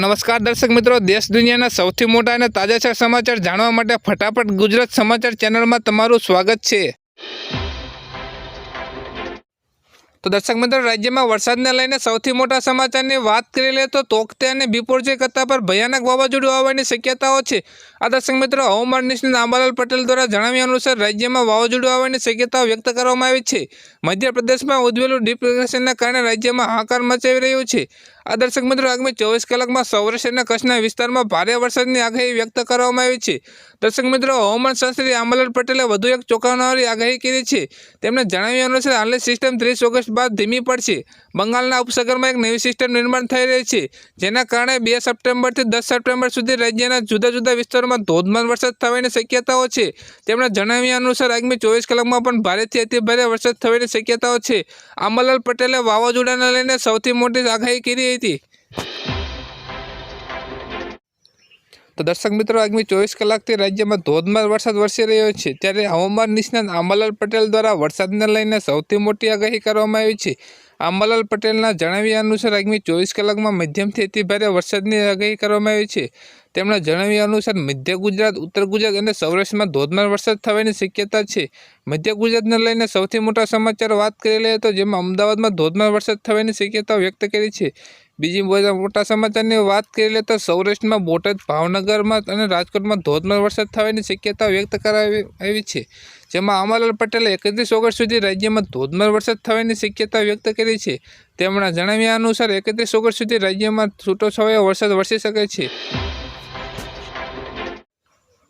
નમસ્કાર દર્શક મિત્રો, દેશ દુનિયાના સૌથી મોટા અને તાજા સમાચાર જાણવા માટે ફટાફટ ગુજરાત સમાચાર ચેનલમાં તમારું સ્વાગત છે. તો દર્શક મિત્રો, રાજ્યમાં વરસાદને લઈને સૌથી મોટા સમાચારની વાત કરી લે તો તોકતે અને બિપોરજે કરતા પર ભયાનક વાવાઝોડું આવવાની શક્યતાઓ છે. આ દર્શક મિત્રો, હવામાન નિષ્ણાત આંબાલાલ પટેલ દ્વારા જણાવ્યા અનુસાર રાજ્યમાં વાવાઝોડું આવવાની શક્યતાઓ વ્યક્ત કરવામાં આવી છે. મધ્યપ્રદેશમાં ઉદ્વેલું ડિપ્રેશનના કારણે રાજ્યમાં હાકાર મચાવી રહ્યું છે. આ દર્શક મિત્રો, આગામી ચોવીસ કલાકમાં સૌરાષ્ટ્રના કચ્છના વિસ્તારમાં ભારે વરસાદની આગાહી વ્યક્ત કરવામાં આવી છે. દર્શક મિત્રો, હવામાન શાસ્ત્રી આંબલાલ પટેલે વધુ એક ચોંકાવનારી આગાહી કરી છે. તેમણે જણાવ્યા અનુસાર, હાલની સિસ્ટમ ત્રીસ ઓગસ્ટ બાદ ધીમી પડશે. બંગાળના ઉપસાગરમાં એક નવી સિસ્ટમ નિર્માણ થઈ રહી છે, જેના કારણે બે સપ્ટેમ્બરથી દસ સપ્ટેમ્બર સુધી રાજ્યના જુદા જુદા વિસ્તારોમાં ધોધમાર વરસાદ થવાની શક્યતાઓ છે. તેમણે જણાવ્યા અનુસાર, આગામી ચોવીસ કલાકમાં પણ ભારેથી અતિભારે વરસાદ થવાની શક્યતાઓ છે. આંબલાલ પટેલે વાવાઝોડાને લઈને સૌથી મોટી આગાહી કરી હતી. તો દર્શક મિત્રો, આગામી ચોવીસ કલાકથી રાજ્યમાં ધોધમાર વરસાદ વરસી રહ્યો છે. ત્યારે હવામાન નિષ્ણાત આંબાલાલ પટેલ દ્વારા વરસાદને લઈને સૌથી મોટી આગાહી કરવામાં આવી છે. આંબાલાલ પટેલના જણાવ્યા અનુસાર, આગામી ચોવીસ કલાકમાં મધ્યમથી અતિભારે વરસાદની આગાહી કરવામાં આવી છે. તેમણે જણાવ્યા અનુસાર, મધ્ય ગુજરાત, ઉત્તર ગુજરાત અને સૌરાષ્ટ્રમાં ધોધમાર વરસાદ થવાની શક્યતા છે. મધ્ય ગુજરાતને લઈને સૌથી મોટા સમાચાર વાત કરી લઈએ તો જેમાં અમદાવાદમાં ધોધમાર વરસાદ થવાની શક્યતા વ્યક્ત કરી છે. બીજી બધા મોટા સમાચારની વાત કરી લે તો સૌરાષ્ટ્રમાં બોટાદ, ભાવનગરમાં અને રાજકોટમાં ધોધમાર વરસાદ થવાની શક્યતા વ્યક્ત કરાવી આવી છે. જેમાં અમરલાલ પટેલે એકત્રીસ ઓગસ્ટ સુધી રાજ્યમાં ધોધમાર વરસાદ થવાની શક્યતા વ્યક્ત કરી છે. તેમણે જણાવ્યા અનુસાર, એકત્રીસ ઓગસ્ટ સુધી રાજ્યમાં છૂટોછવાયો વરસાદ વરસી શકે છે.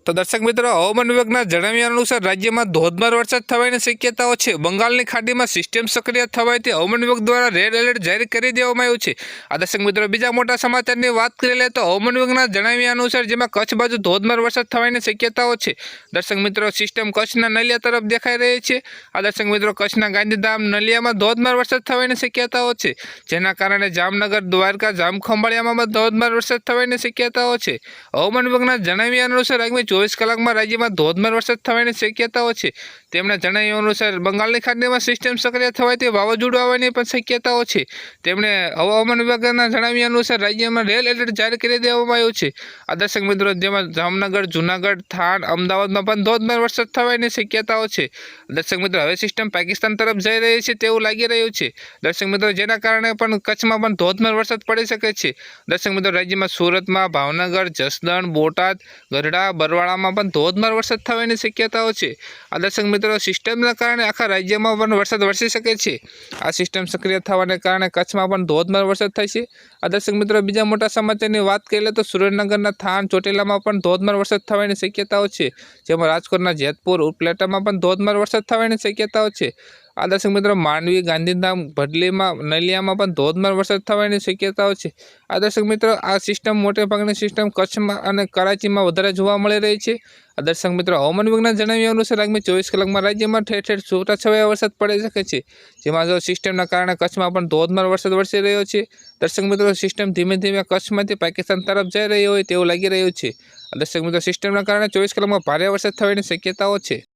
તો દર્શક મિત્રો, હવામાન વિભાગના જણાવ્યા અનુસાર રાજ્યમાં ધોધમાર વરસાદ થવાની શક્યતાઓ છે. બંગાળની ખાડીમાં સિસ્ટમ સક્રિય થવાથી હવામાન વિભાગ દ્વારા રેડ એલર્ટ જાહેર કરી દેવામાં આવ્યું છે. આ દર્શક મિત્રો, બીજા મોટા સમાચારની વાત કરી લે તો હવામાન વિભાગના જણાવ્યા અનુસાર જેમાં કચ્છ બાજુ ધોધમાર વરસાદ થવાની શક્યતાઓ છે. દર્શક મિત્રો સિસ્ટમ કચ્છના નલિયા તરફ દેખાઈ રહી છે. આ દર્શક મિત્રો, કચ્છના ગાંધીધામ નલિયામાં ધોધમાર વરસાદ થવાની શક્યતાઓ છે. જેના કારણે જામનગર, દ્વારકા, જામખંભાળિયામાં ધોધમાર વરસાદ થવાની શક્યતાઓ છે. હવામાન વિભાગના જણાવ્યા અનુસાર આગામી ચોવીસ કલાકમાં રાજ્યમાં ધોધમાર વરસાદ થવાની શક્યતાઓ છે. તેમણે જણાવ્યા અનુસાર, બંગાળની ખાડીમાં સિસ્ટમ સક્રિય થવાથી વાવાઝોડું આવવાની પણ શક્યતાઓ છે. તેમણે હવામાન વિભાગના જણાવ્યા અનુસાર, રાજ્યમાં રેલ એલર્ટ જાહેર કરી દેવામાં આવ્યું છે. આ દર્શક મિત્રો, જેમાં જામનગર, જુનાગઢ, થાણ, અમદાવાદમાં પણ ધોધમાર વરસાદ થવાની શક્યતાઓ છે. દર્શક મિત્રો, હવે સિસ્ટમ પાકિસ્તાન તરફ જઈ રહી છે તેવું લાગી રહ્યું છે. દર્શક મિત્રો, જેના કારણે પણ કચ્છમાં પણ ધોધમાર વરસાદ પડી શકે છે. દર્શક મિત્રો, રાજ્યમાં સુરતમાં ભાવનગર, જસદણ, બોટાદ, ગઢડા બરવાળામાં પણ ધોધમાર વરસાદ થવાની શક્યતાઓ છે. આ દર્શક મિત્રો, સિસ્ટમના કારણે આખા રાજ્યમાં પણ વરસાદ વરસી શકે છે. આ સિસ્ટમ સક્રિય થવાને કારણે કચ્છમાં પણ ધોધમાર વરસાદ થશે આ દર્શક મિત્રો, બીજા મોટા સમાચારની વાત કરીએ તો સુરેન્દ્રનગરના થાન ચોટીલામાં પણ ધોધમાર વરસાદ થવાની શક્યતાઓ છે. જેમાં રાજકોટના જેતપુર ઉપલેટામાં પણ ધોધમાર વરસાદ થવાની શક્યતાઓ છે. આ દર્શક મિત્રો માંડવી ગાંધીધામ ભડલીમાં, નલિયામાં પણ ધોધમાર વરસાદ થવાની શક્યતાઓ છે. આ દર્શક મિત્રો, આ સિસ્ટમ મોટે ભાગની સિસ્ટમ કચ્છમાં અને કરાચીમાં વધારે જોવા મળી રહી છે. આ દર્શક મિત્રો, હવામાન વિજ્ઞાન જણાવ્યા અનુસાર આગામી ચોવીસ કલાકમાં રાજ્યમાં ઠેર ઠેર છૂટાછવાયા વરસાદ પડી શકે છે. જેમાં જો સિસ્ટમના કારણે કચ્છમાં પણ ધોધમાર વરસાદ વરસી રહ્યો છે. દર્શક મિત્રો સિસ્ટમ ધીમે ધીમે કચ્છમાંથી પાકિસ્તાન તરફ જઈ રહી હોય તેવું લાગી રહ્યું છે. દર્શક મિત્રો સિસ્ટમના કારણે ચોવીસ કલાકમાં ભારે વરસાદ થવાની શક્યતાઓ છે.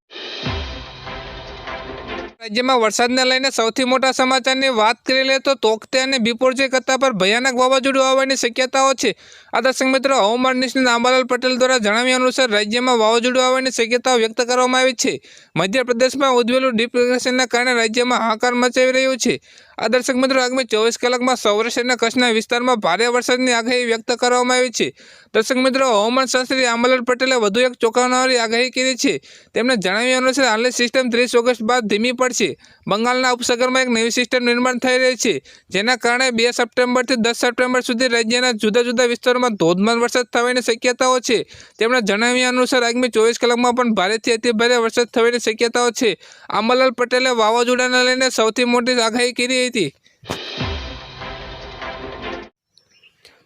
રાજ્યમાં વરસાદને લઈને સૌથી મોટા સમાચારની વાત કરી લે તો તોકતે અને બિપોરજે કરતા પર ભયાનક વાવાઝોડું આવવાની શક્યતાઓ છે. આ દર્શક મિત્રો હવામાન નિષ્ણાત આંબાલાલ પટેલ દ્વારા જણાવ્યા અનુસાર રાજ્યમાં વાવાઝોડું આવવાની શક્યતાઓ વ્યક્ત કરવામાં આવી છે. મધ્યપ્રદેશમાં ઉદ્વેલું ડિપ્રેશનના કારણે રાજ્યમાં હાહાકાર મચાવી રહ્યું છે. આ દર્શક મિત્રો, આગામી ચોવીસ કલાકમાં સૌરાષ્ટ્રના કચ્છના વિસ્તારમાં ભારે વરસાદની આગાહી વ્યક્ત કરવામાં આવી છે. દર્શક મિત્રો, હવામાન શાસ્ત્રી આંબલાલ પટેલે વધુ એક ચોંકાવનારી આગાહી કરી છે. તેમણે જણાવ્યા અનુસાર, હાલની સિસ્ટમ ત્રીસ ઓગસ્ટ બાદ ધીમી પડશે. બંગાળના ઉપસાગરમાં એક નવી સિસ્ટમ નિર્માણ થઈ રહી છે, જેના કારણે બે સપ્ટેમ્બરથી દસ સપ્ટેમ્બર સુધી રાજ્યના જુદા જુદા વિસ્તારોમાં ધોધમાર વરસાદ થવાની શક્યતાઓ છે. તેમણે જણાવ્યા અનુસાર, આગામી ચોવીસ કલાકમાં પણ ભારેથી અતિભારે વરસાદ થવાની શક્યતાઓ છે. આંબલાલ પટેલે વાવાઝોડાને લઈને સૌથી મોટી આગાહી કરી હતી.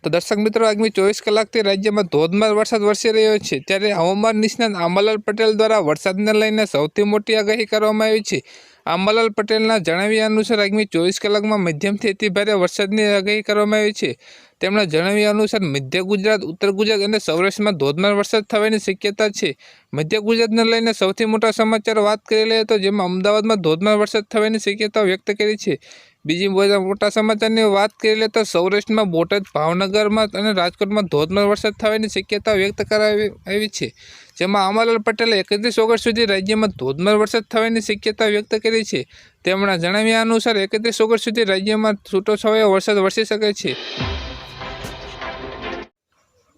તો દર્શક મિત્રો, આગામી ચોવીસ કલાકથી રાજ્યમાં ધોધમાર વરસાદ વરસી રહ્યો છે. ત્યારે હવામાન નિષ્ણાત આંબાલાલ પટેલ દ્વારા વરસાદને લઈને સૌથી મોટી આગાહી કરવામાં આવી છે. આંબાલાલ પટેલના જણાવ્યા અનુસાર, આગામી ચોવીસ કલાકમાં મધ્યમથી અતિભારે વરસાદની આગાહી કરવામાં આવી છે. તેમણે જણાવ્યા અનુસાર, મધ્ય ગુજરાત, ઉત્તર ગુજરાત અને સૌરાષ્ટ્રમાં ધોધમાર વરસાદ થવાની શક્યતા છે. મધ્ય ગુજરાતને લઈને સૌથી મોટા સમાચાર વાત કરી લઈએ તો જેમાં અમદાવાદમાં ધોધમાર વરસાદ થવાની શક્યતા વ્યક્ત કરી છે. બીજી બધા મોટા સમાચારની વાત કરી લે તો સૌરાષ્ટ્રમાં બોટાદ, ભાવનગરમાં અને રાજકોટમાં ધોધમાર વરસાદ થવાની શક્યતા વ્યક્ત કરાવી આવી છે. જેમાં અમરલાલ પટેલે એકત્રીસ ઓગસ્ટ સુધી રાજ્યમાં ધોધમાર વરસાદ થવાની શક્યતા વ્યક્ત કરી છે. તેમણે જણાવ્યા અનુસાર એકત્રીસ ઓગસ્ટ સુધી રાજ્યમાં છૂટોછવાયો વરસાદ વરસી શકે છે.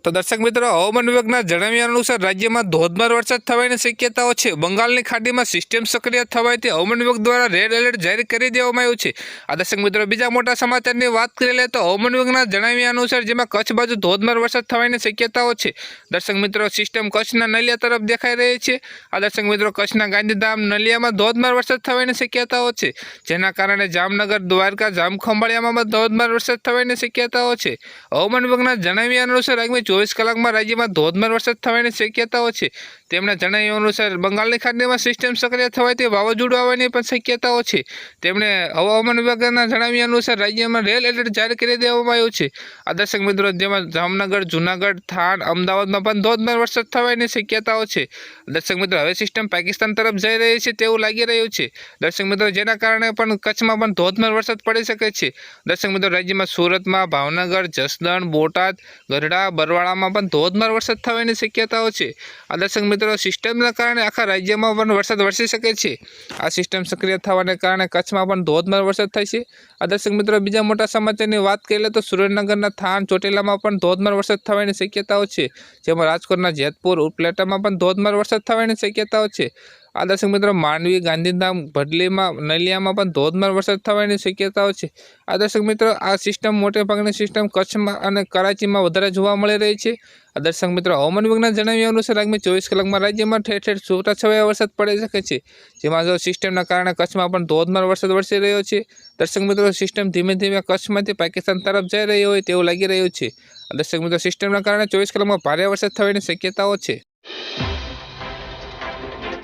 તો દર્શક મિત્રો, હવામાન વિભાગના જણાવ્યા અનુસાર રાજ્યમાં ધોધમાર વરસાદ થવાની શક્યતાઓ છે. બંગાળની ખાડીમાં સિસ્ટમ સક્રિય થવાથી હવામાન વિભાગ દ્વારા રેડ એલર્ટ જાહેર કરી દેવામાં આવ્યું છે. આ દર્શક મિત્રો, બીજા મોટા સમાચારની વાત કરી લે તો હવામાન વિભાગના જણાવ્યા અનુસાર જેમાં કચ્છ બાજુ ધોધમાર વરસાદ થવાની શક્યતાઓ છે. દર્શક મિત્રો સિસ્ટમ કચ્છના નલિયા તરફ દેખાઈ રહી છે. આ દર્શક મિત્રો, કચ્છના ગાંધીધામ નલિયામાં ધોધમાર વરસાદ થવાની શક્યતાઓ છે. જેના કારણે જામનગર, દ્વારકા, જામખંભાળિયામાં ધોધમાર વરસાદ થવાની શક્યતાઓ છે. હવામાન વિભાગના જણાવ્યા અનુસાર આગામી ચોવીસ કલાકમાં રાજ્યમાં ધોધમાર વરસાદ થવાની શક્યતાઓ છે. તેમના જણાવ્યા અનુસાર બંગાળની ખાડીમાં સિસ્ટમ સક્રિય થવાથી વાવાઝોડું આવવાની પણ શક્યતાઓ છે. તેમણે હવામાન વિભાગના જણાવ્યા અનુસાર રાજ્યમાં રેલ એલર્ટ જાહેર કરી દેવામાં આવ્યું છે. આ દર્શક મિત્રો, જેમાં જામનગર, જુનાગઢ થાન અમદાવાદમાં પણ ધોધમાર વરસાદ થવાની શક્યતાઓ છે. દર્શક મિત્રો, હવે સિસ્ટમ પાકિસ્તાન તરફ જઈ રહી છે તેવું લાગી રહ્યું છે. દર્શક મિત્રો, જેના કારણે પણ કચ્છમાં પણ ધોધમાર વરસાદ પડી શકે છે. દર્શક મિત્રો, રાજ્યમાં સુરતમાં, ભાવનગર, જસદણ, બોટાદ, ગઢડા, બરવાળામાં પણ ધોધમાર વરસાદ થવાની શક્યતાઓ છે. આ દર્શક મિત્રો સિસ્ટમના કારણે આખા રાજ્યમાં પણ વરસાદ વરસી શકે છે. આ સિસ્ટમ સક્રિય થવાને કારણે કચ્છમાં પણ ધોધમાર વરસાદ થાય છે. આ દર્શક મિત્રો, બીજા મોટા સમાચારની વાત કરીએ તો સુરેન્દ્રનગરના થાન ચોટીલામાં પણ ધોધમાર વરસાદ થવાની શક્યતાઓ છે. જેમાં રાજકોટના જેતપુર, ઉપલેટામાં પણ ધોધમાર વરસાદ થવાની શક્યતાઓ છે. આ દર્શક મિત્રો માંડવી ગાંધીધામ ભડલીમાં, નલિયામાં પણ ધોધમાર વરસાદ થવાની શક્યતાઓ છે. આ દર્શક મિત્રો, આ સિસ્ટમ મોટે ભાગની સિસ્ટમ કચ્છમાં અને કરાચીમાં વધારે જોવા મળી રહી છે. આ દર્શક મિત્રો, હવામાન વિભાગના જણાવ્યા અનુસાર, આગામી ચોવીસ કલાકમાં રાજ્યમાં ઠેર ઠેર છૂટાછવાયા વરસાદ પડી શકે છે. જેમાં જો સિસ્ટમના કારણે કચ્છમાં પણ ધોધમાર વરસાદ વરસી રહ્યો છે. દર્શક મિત્રો સિસ્ટમ ધીમે ધીમે કચ્છમાંથી પાકિસ્તાન તરફ જઈ રહી હોય તેવું લાગી રહ્યું છે. દર્શક મિત્રો સિસ્ટમના કારણે ચોવીસ કલાકમાં ભારે વરસાદ થવાની શક્યતાઓ છે.